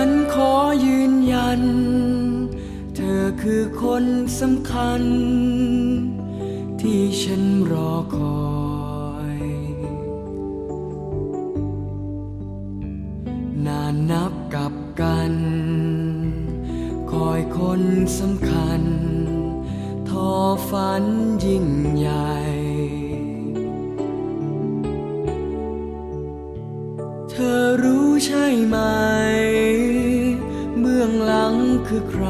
ฉันขอยืนยัน เธอคือคนสำคัญ ที่ฉันรอคอย นานนับกับกัน คอยคนสำคัญ ทอฝันยิ่งใหญ่เธอรู้ใช่ไหม บื้องหลังคือใคร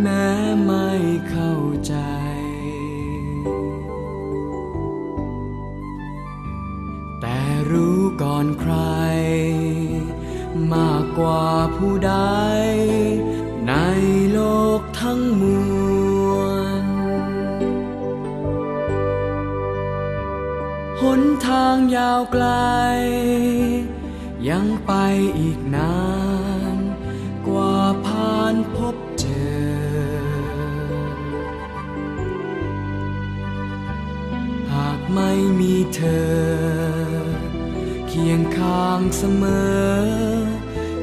แม้ไม่เข้าใจ แต่รู้ก่อนใคร มากกว่าผู้ใด ในโลกทั้งมวลหนทางยาวไกล ยังไปอีกนาน ว่าผ่านพบเจอ หากไม่มีเธอ เคียงข้างเสมอ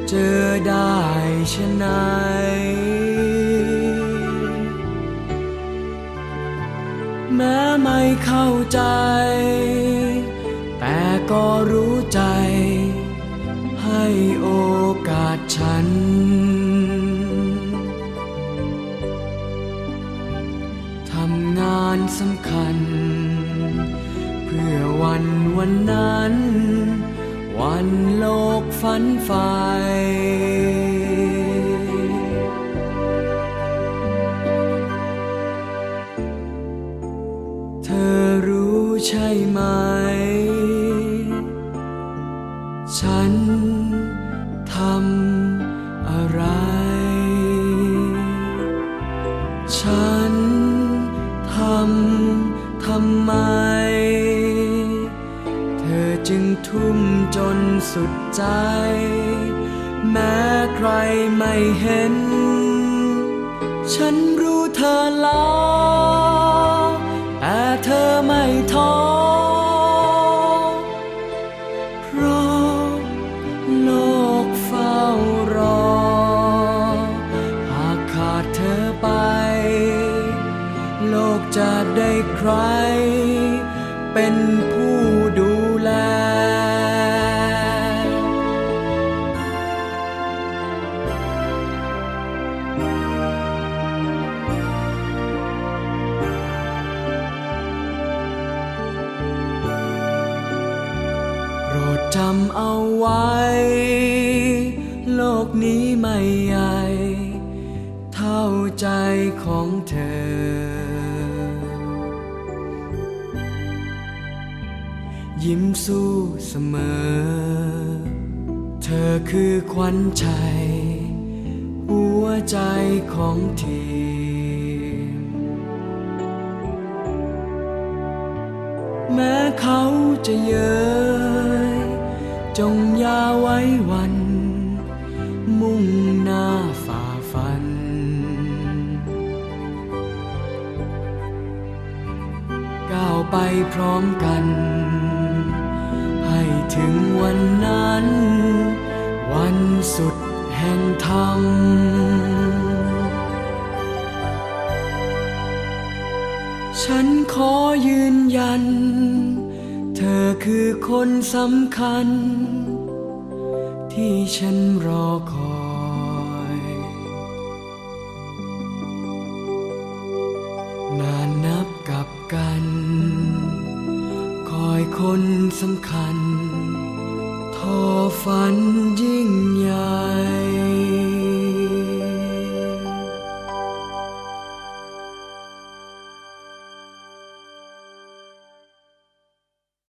เจอได้ชะไหนแม้ไม่เข้าใจ แต่ก็รู้ใจ ให้โอกาสฉัน วันวันนั้น วันโลกฝันไฟเธอรู้ใช่ไหม ฉันทำอะไร ฉันทำทำไม จึงทุ่มจนสุดใจ แม้ใครไม่เห็น ฉันรู้เธอแล้วแต่เธอไม่ท้อเพราะโลกเฝ้ารอ หากขาดเธอไป โลกจะได้ใครเป็นำเอาไว้ โลกนี้ไม่ใหญ่ เท่าใจของเธอ ยิ้มสู้เสมอ เธอคือขวัญใจหัวใจของทีม แม้เขาจะเย้ย จงอย่าไว้วัน มุ่งหน้าฝ่าฟัน ก้าวไปพร้อมกัน ให้ถึงวันนั้น วันสุดแห่งธรรมฉันขอยืนยัน เธอคือคนสำคัญ ที่ฉันรอคอย นานนับกับกัน คอยคนสำคัญ ทอฝันยิ่งใหญ่